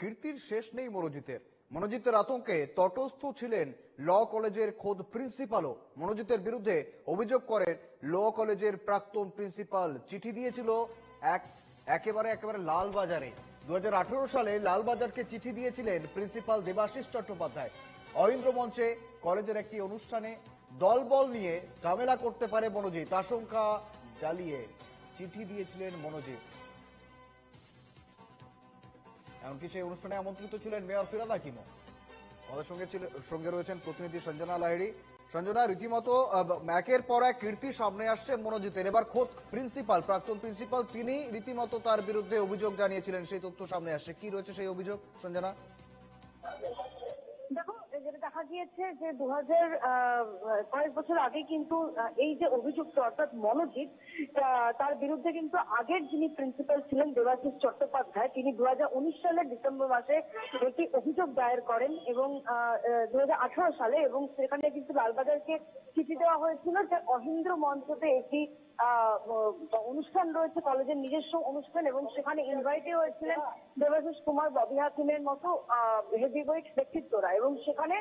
কীর্তির শেষ নেই মনোজিতের। মনোজিতের আতঙ্কে তটস্থ ছিলেন ল কলেজের খোদ প্রিন্সিপালও। মনোজিতের বিরুদ্ধে অভিযোগ করেন, ল কলেজের প্রাক্তন প্রিন্সিপাল চিঠি দিয়েছিল এক, একেবারে একেবারে লালবাজারে। দু হাজার আঠারো সালে লালবাজারকে চিঠি দিয়েছিলেন প্রিন্সিপাল দেবাশিস চট্টোপাধ্যায়। অহিন্দ্র মঞ্চে কলেজের একটি অনুষ্ঠানে দলবল নিয়ে ঝামেলা করতে পারে মনোজিৎ। আশঙ্কা জ্বালিয়ে চিঠি দিয়েছিলেন মনোজিৎ। এমনকি সেই অনুষ্ঠানে আমন্ত্রিত ছিলেন মেয়র ফিরাদ হাকিমও। আমাদের সঙ্গে ছিল সঙ্গে রয়েছেন প্রতিনিধি সঞ্জনা লাহিড়ি। সঞ্জনা, রীতিমতো ম্যাকের পর এক কীর্তি সামনে আসছে মনোজিতের। এবার খোদ প্রিন্সিপাল, প্রাক্তন প্রিন্সিপাল তিনি রীতিমতো তার বিরুদ্ধে অভিযোগ জানিয়েছিলেন, সেই তথ্য সামনে আসছে। কি রয়েছে সেই অভিযোগ, সঞ্জনা? দেখা গিয়েছে যে দু হাজার কয়েক বছর আগে কিন্তু এই যে অভিযুক্ত অর্থাৎ মনোজিৎ তার বিরুদ্ধে কিন্তু আগের যিনি প্রিন্সিপাল ছিলেন দেবাশিস চট্টোপাধ্যায়, তিনি দু হাজার উনিশ সালের ডিসেম্বর মাসে একটি অভিযোগ দায়ের করেন এবং দু হাজার আঠারো সালে এবং সেখানে কিন্তু লালবাজারকে চিঠি দেওয়া হয়েছিল যে অহিন্দ্র মঞ্চতে একটি অনুষ্ঠান রয়েছে, কলেজের নিজস্ব অনুষ্ঠান এবং সেখানে ইনভাইটে হয়েছিলেন দেবাশিস কুমার, ববি হাকিমের মতো হেভিওয়েট ব্যক্তিত্বরা এবং সেখানে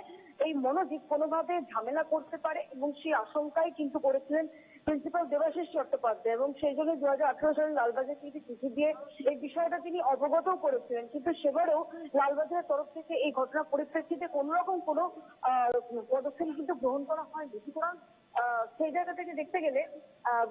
এই মনোজিৎ কোনোভাবে ঝামেলা করতে পারে এবং সেই আশঙ্কায় কিন্তু করেছিলেন প্রিন্সিপাল দেবাশিস চট্টোপাধ্যায় এবং সেই জন্য দু হাজার আঠারো সালে লালবাজার থেকে চিঠি দিয়ে এই বিষয়টা তিনি অবগতও করেছিলেন। কিন্তু সেবারেও লালবাজারের তরফ থেকে এই ঘটনার পরিপ্রেক্ষিতে কোন রকম কোনো পদক্ষেপ কিন্তু গ্রহণ করা হয়নি। সুতরাং সেই জায়গা থেকে দেখতে গেলে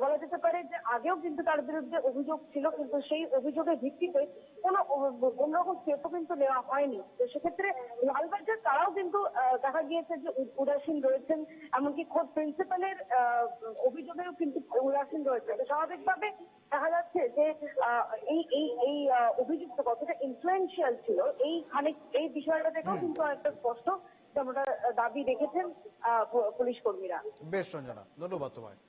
বলা যেতে পারে যে আগেও কিন্তু তার বিরুদ্ধে অভিযোগ ছিল কিন্তু সেই অভিযোগের ভিত্তিতে কোনো অ- কোনো স্টেপও কিন্তু নেওয়া হয়নি। তো সেক্ষেত্রে লালবাজার তারাও কিন্তু দেখা গিয়েছে যে উদাসীন রয়েছেন এমনকি খোদ প্রিন্সিপালের অভিযোগেও কিন্তু উদাসীন রয়েছে তো স্বাভাবিকভাবে দেখা যাচ্ছে যে এই এই এই অভিযুক্ত কতটা ইনফ্লুয়েন্সিয়াল ছিল এই খানিক এই বিষয়টা থেকেও কিন্তু অনেকটা স্পষ্ট যেমনটা দাবি রেখেছেন। পুলিশ কর্মীরা। বেশ সঞ্জনা ধন্যবাদ তোমায়।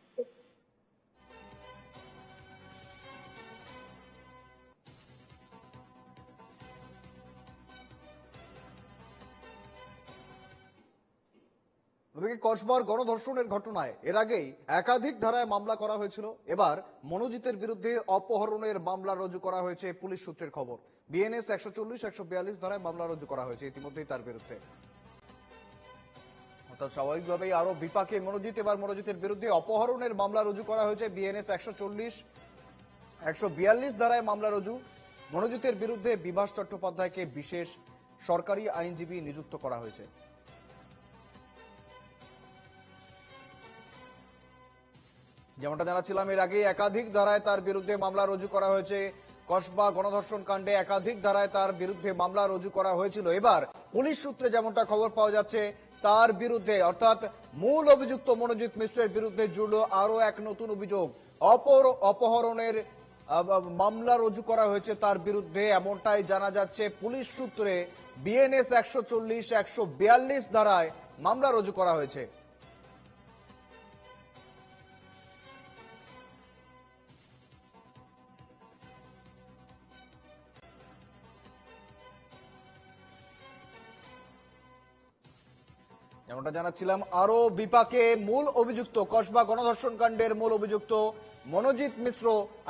কসবার গণধর্ষণের ঘটনায়, এর আগেই একাধিক ধারায় মামলা করা হয়েছিল। এবার মনোজিতের বিরুদ্ধে অপহরণের মামলা রুজু করা হয়েছে পুলিশ সূত্রের খবর। বিএনএস একশো চল্লিশ, একশো বিয়াল্লিশ ধারায় মামলা রুজু করা হয়েছে ইতিমধ্যেই তার বিরুদ্ধে। স্বাভাবিকভাবেই আরও বিপাকে মনোজিৎ এবার মনোজিতের বিরুদ্ধে অপহরণের মামলা রুজু করা হয়েছে বিএনএস একশো চল্লিশ, একশো বিয়াল্লিশ ধারায় মামলা রুজু। মনোজিতের বিরুদ্ধে বিভাস চট্টোপাধ্যায়কে বিশেষ সরকারি আইনজীবী নিযুক্ত করা হয়েছে। যেমনটা জানাচ্ছিলাম, এর আগে একাধিক ধারায় তার বিরুদ্ধে মামলা রুজু করা হয়েছে। কসবা গণধর্ষণ কাণ্ডে একাধিক ধারায় তার বিরুদ্ধে মামলা রুজু করা হয়েছিল। এবার পুলিশ সূত্রে যেমনটা খবর পাওয়া যাচ্ছে তার বিরুদ্ধে, অর্থাৎ মূল অভিযুক্ত মনোজিৎ মিশ্রের বিরুদ্ধে জুড়ল আরও এক নতুন অভিযোগ। অপর অপহরণের মামলা রুজু করা হয়েছে তার বিরুদ্ধে, এমনটাই জানা যাচ্ছে পুলিশ সূত্রে। বিএনএস একশো চল্লিশ, একশো বিয়াল্লিশ ধারায় মামলা রুজু করা হয়েছে। যেমনটা জানাচ্ছিলাম আরও বিপাকে মূল অভিযুক্ত কসবা গণধর্ষণ কাণ্ডের মূল অভিযুক্ত মনোজিৎ মিশ্র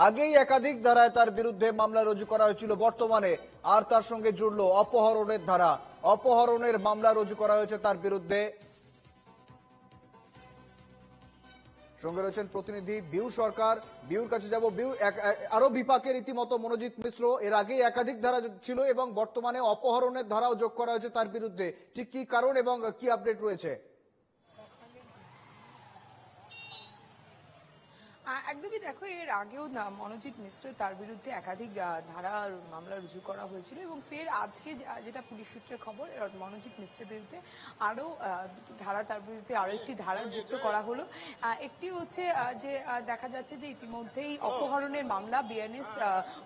আগেই একাধিক ধারায় তার বিরুদ্ধে মামলা রুজু করা হয়েছিল। বর্তমানে আর তার সঙ্গে জুড়ল অপহরণের ধারা। অপহরণের মামলা রুজু করা হয়েছে তার বিরুদ্ধে। সঙ্গে রয়েছেন প্রতিনিধি বিউ সরকার। বিউর কাছে যাব। বিউ আরও বিপাকে রীতিমতো মনোজিৎ মিশ্র। এর আগেই একাধিক ধারা ছিল এবং বর্তমানে অপহরণের ধারাও যোগ করা হয়েছে তার বিরুদ্ধে। ঠিক কি কারণ এবং কি আপডেট রয়েছে? একদমই দেখো, এর আগেও না, মনোজিৎ মিশ্র তার বিরুদ্ধে একাধিক ধারা মামলা রুজু করা হয়েছিল এবং ফের আজকে যেটা পুলিশ সূত্রের খবর মনোজিৎ মিশ্রের বিরুদ্ধে আরও দুটি ধারা, তার বিরুদ্ধে আরও একটি ধারা যুক্ত করা হলো। একটি হচ্ছে যে দেখা যাচ্ছে যে ইতিমধ্যেই অপহরণের মামলা বিএনএস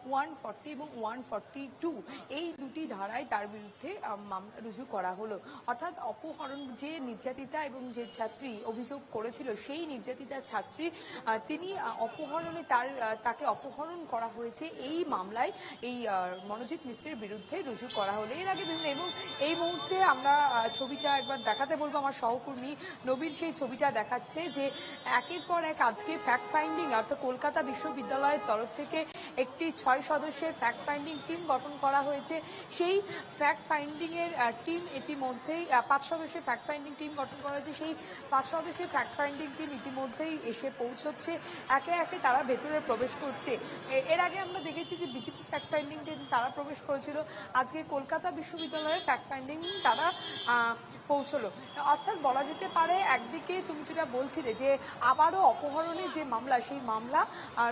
ওয়ান ফর্টি এবং ওয়ান ফর্টি টু এই দুটি ধারায় তার বিরুদ্ধে মামলা রুজু করা হলো। অর্থাৎ অপহরণ যে নির্যাতিতা এবং যে ছাত্রী অভিযোগ করেছিল, সেই নির্যাতিতা ছাত্রী তিনি অপহরণে তার তাকে অপহরণ করা হয়েছে। এই মামলায় এই মনোজিৎ মিশ্রের বিরুদ্ধে রুজু করা হলো। এর আগে বিভিন্ন এবং এই মুহূর্তে আমরা ছবিটা একবার দেখাতে বলব। আমার সহকর্মী নবীন সেই ছবিটা দেখাচ্ছে যে একের পর এক আজকে ফ্যাক্ট ফাইন্ডিং অর্থাৎ কলকাতা বিশ্ববিদ্যালয়ের তরফ থেকে একটি ছয় সদস্যের ফ্যাক্ট ফাইন্ডিং টিম গঠন করা হয়েছে। সেই ফ্যাক্ট ফাইন্ডিং এর টিম ইতিমধ্যেই পাঁচ সদস্যের ফ্যাক্ট ফাইন্ডিং টিম গঠন করা হয়েছে। সেই পাঁচ সদস্যের ফ্যাক্ট ফাইন্ডিং টিম ইতিমধ্যেই এসে পৌঁছচ্ছে। একে একে একে তারা ভেতরে প্রবেশ করছে। এর আগে আমরা দেখেছি যে বিজেপি ফ্যাক্ট ফাইন্ডিং তারা প্রবেশ করেছিল। আজকে কলকাতা বিশ্ববিদ্যালয়ের ফ্যাক্ট ফাইন্ডিং তারা পৌঁছলো। অর্থাৎ বলা যেতে পারে, একদিকে তুমি যেটা বলছিলে যে আবারও অপহরণে যে মামলা, সেই মামলা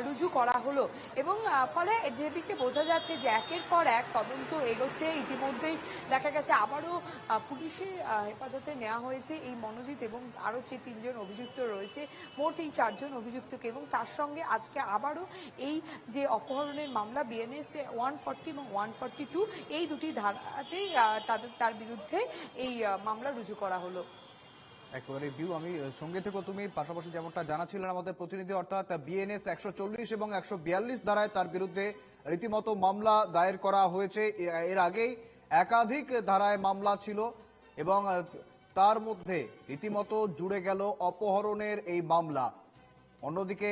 রুজু করা হলো। এবং ফলে যেদিকে বোঝা যাচ্ছে যে একের পর এক তদন্ত এগোচ্ছে, ইতিমধ্যেই দেখা গেছে আবারও পুলিশের হেফাজতে নেওয়া হয়েছে এই মনোজিৎ এবং আরও যে তিনজন অভিযুক্ত রয়েছে, মোট এই চারজন অভিযুক্তকে এবং তার সঙ্গে আজকে আবারও এই যে অপহরণের মামলা বিএনএস ওয়ান ফর্টি এবং ওয়ান ফর্টি টু এই দুটি ধারাতেই তাদের তার বিরুদ্ধে এই মামলা রুজু করা হলো। একেবারে ভিউ, আমি সঙ্গে থেকে তুমি পাশাপাশি যেমনটা জানাচ্ছিলেন আমাদের প্রতিনিধি, অর্থাৎ বিএনএস একশো চল্লিশ এবং একশো বিয়াল্লিশ ধারায় তার বিরুদ্ধে রীতিমতো মামলা দায়ের করা হয়েছে। এর আগেই একাধিক ধারায় মামলা ছিল এবং তার মধ্যে রীতিমতো জুড়ে গেল অপহরণের এই মামলা। অন্যদিকে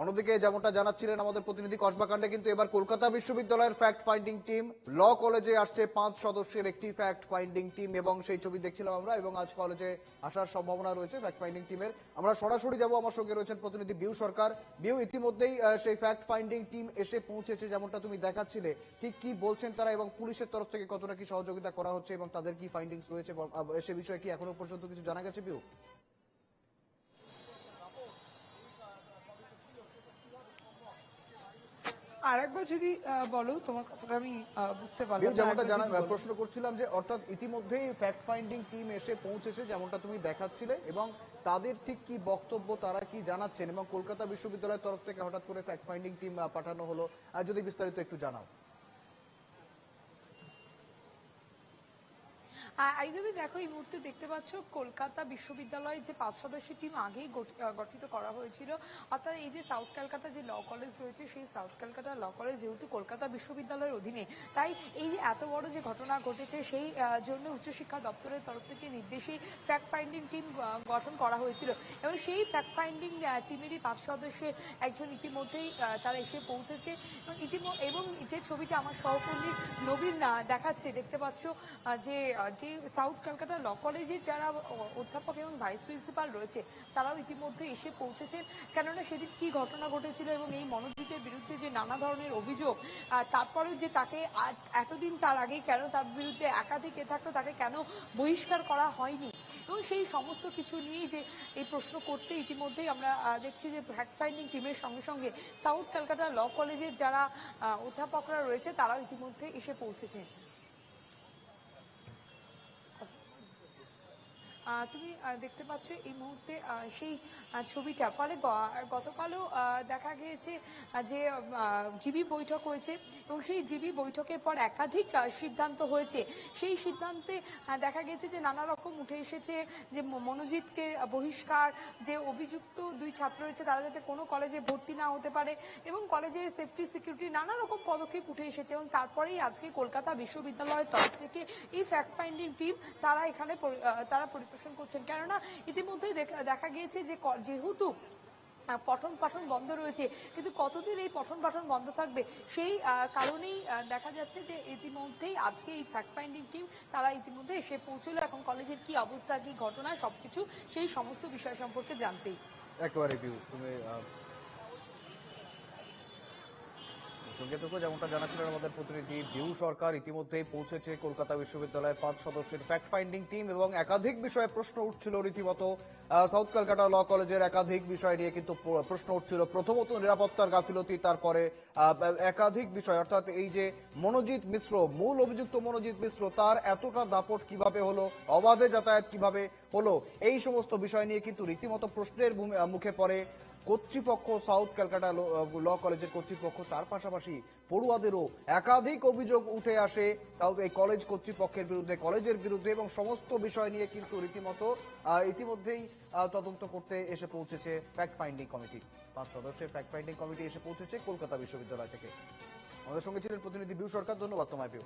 অন্যদিকে যেমনটা জানাচ্ছিলেন আমাদের প্রতিনিধি কসবাকাণ্ডে, কিন্তু এবার কলকাতা বিশ্ববিদ্যালয়ের ফ্যাক্ট ফাইন্ডিং টিম ল কলেজে আসছে পাঁচ সদস্যের একটি ফ্যাক্ট ফাইন্ডিং টিম এবং সেই ছবি দেখছিলাম আমরা এবং আজ কলেজে আসার সম্ভাবনা রয়েছে ফ্যাক্ট ফাইন্ডিং টিমের আমরা সরাসরি যাব, আমার সঙ্গে রয়েছেন প্রতিনিধি বিউ সরকার। বিউ, ইতিমধ্যেই সেই ফ্যাক্ট ফাইন্ডিং টিম এসে পৌঁছেছে যেমনটা তুমি দেখাচ্ছিলে। ঠিক কি বলছেন তারা এবং পুলিশের তরফ থেকে কতটা কি সহযোগিতা করা হচ্ছে এবং তাদের কি ফাইন্ডিংস রয়েছে সে বিষয়ে কি এখনও পর্যন্ত কিছু জানা গেছে বিউ? আর একবার যদি বলো তোমার কথাটা আমি বুঝতে পারলাম যেমনটা জানা প্রশ্ন করছিলাম যে অর্থাৎ ইতিমধ্যেই ফ্যাক্ট ফাইন্ডিং টিম এসে পৌঁছেছে যেমনটা তুমি দেখাচ্ছিলে এবং তাদের ঠিক কি বক্তব্য তারা কি জানাচ্ছেন এবং কলকাতা বিশ্ববিদ্যালয়ের তরফ থেকে হঠাৎ করে ফ্যাক্ট ফাইন্ডিং টিম পাঠানো হলো। আর যদি বিস্তারিত একটু জানাও। একদমই দেখো এই মুহূর্তে দেখতে পাচ্ছ কলকাতা বিশ্ববিদ্যালয়ে যে পাঁচ সদস্যের টিম আগেই গঠিত করা হয়েছিল। অর্থাৎ এই যে সাউথ ক্যালকাটা যে ল কলেজ রয়েছে সেই সাউথ ক্যালকাটা ল কলেজ যেহেতু কলকাতা বিশ্ববিদ্যালয়ের অধীনে তাই এই যে এত বড় যে ঘটনা ঘটেছে সেই জন্য উচ্চশিক্ষা দপ্তরের তরফ থেকে নির্দেশেই ফ্যাক্ট ফাইন্ডিং টিম গঠন করা হয়েছিল। এবং সেই ফ্যাক্ট ফাইন্ডিং টিমেরই পাঁচ সদস্যের একজন ইতিমধ্যেই তারা এসে পৌঁছেছে। এবং ইতিম- এবং যে ছবিটা আমার সহকর্মী নবীন দেখাচ্ছে দেখতে পাচ্ছ যে আহ, যে সাউথ কলকাতা ল কলেজের যারা অধ্যাপক এবং ভাইস প্রিন্সিপাল রয়েছে, তারাও ইতিমধ্যে এসে পৌঁছেছেন। কেননা সেদিন কি ঘটনা ঘটেছিল এবং এই মনোজিতের বিরুদ্ধে যে নানা ধরনের অভিযোগ তারপরেও যে তাকে এতদিন তার আগে কেন তার বিরুদ্ধে একাধিক এ থাকতো তাকে কেন বহিষ্কার করা হয়নি? এবং সেই সমস্ত কিছু নিয়েই যে এই প্রশ্ন করতে ইতিমধ্যেই আমরা দেখছি যে ফ্যাক্ট ফাইন্ডিং টিমের সঙ্গে সঙ্গে সাউথ কলকাতা ল কলেজের যারা অধ্যাপকরা রয়েছে, তারাও ইতিমধ্যে এসে পৌঁছেছেন। তুমি দেখতে পাচ্ছ এই মুহূর্তে সেই ছবিটা। ফলে গতকালও দেখা গিয়েছে যে জিবি বৈঠক হয়েছে এবং সেই জিবি বৈঠকের পর একাধিক সিদ্ধান্ত হয়েছে। সেই সিদ্ধান্তে দেখা গেছে যে নানা রকম উঠে এসেছে যে মনোজিৎকে বহিষ্কার, যে অভিযুক্ত দুই ছাত্র রয়েছে, তারা যাতে কোনো কলেজে ভর্তি না হতে পারে এবং কলেজের সেফটি, সিকিউরিটি নানা রকম পদক্ষেপ উঠে এসেছে এবং তারপরেই আজকে কলকাতা বিশ্ববিদ্যালয়ের তরফ থেকে এই ফ্যাক্ট ফাইন্ডিং টিম তারা এখানে তারা পরিদর্শন করছেন। কেননা ইতিমধ্যেই দেখা- গিয়েছে যে যেহেতু পঠন পাঠন বন্ধ রয়েছে, কিন্তু কতদিন এই পঠন পাঠন বন্ধ থাকবে সেই কারণেই দেখা যাচ্ছে যে ইতিমধ্যেই আজকে এই ফ্যাক্ট ফাইন্ডিং টিম তারা ইতিমধ্যে এসে পৌঁছলো। এখন কলেজের কি অবস্থা, কি ঘটনা, সবকিছু সেই সমস্ত বিষয় সম্পর্কে জানতেই। একেবারে সঙ্গে থেকে যেমনটা জানাচ্ছিলেন আমাদের প্রতিনিধি, ভিউ সরকার ইতিমধ্যেই পৌঁছেছে কলকাতা বিশ্ববিদ্যালয়ের পাঁচ সদস্যের ফ্যাক্ট ফাইন্ডিং টিম এবং একাধিক বিষয়ে প্রশ্ন উঠছিল রীতিমতো। সাউথ কলকাতা ল কলেজের একাধিক বিষয় নিয়ে কিন্তু প্রশ্ন উঠছিল। প্রথমত নিরাপত্তার গাফিলতি, তারপরে একাধিক বিষয়, অর্থাৎ এই যে মনোজিৎ মিশ্র, মূল অভিযুক্ত মনোজিৎ মিশ্র, তার এতটা দাপট কীভাবে হলো, অবাধে যাতায়াত কীভাবে হলো, এই সমস্ত বিষয় নিয়ে কিন্তু রীতিমতো প্রশ্নের মুখে পড়ে। কর্তৃপক্ষ, সাউথ ক্যালকাটা ল- কলেজের কর্তৃপক্ষ, তার পাশাপাশি পড়ুয়াদেরও একাধিক অভিযোগ উঠে আসে সাউথ, এই কলেজ কর্তৃপক্ষের বিরুদ্ধে, কলেজের বিরুদ্ধে এবং সমস্ত বিষয় নিয়ে কিন্তু রীতিমতো ইতিমধ্যেই তদন্ত করতে এসে পৌঁছেছে ফ্যাক্ট ফাইন্ডিং কমিটি পাঁচ সদস্যের ফ্যাক্ট ফাইন্ডিং কমিটি এসে পৌঁছেছে কলকাতা বিশ্ববিদ্যালয় থেকে। আমাদের সঙ্গে ছিলেন প্রতিনিধি বিউ সরকার। ধন্যবাদ তোমায়, বিউ।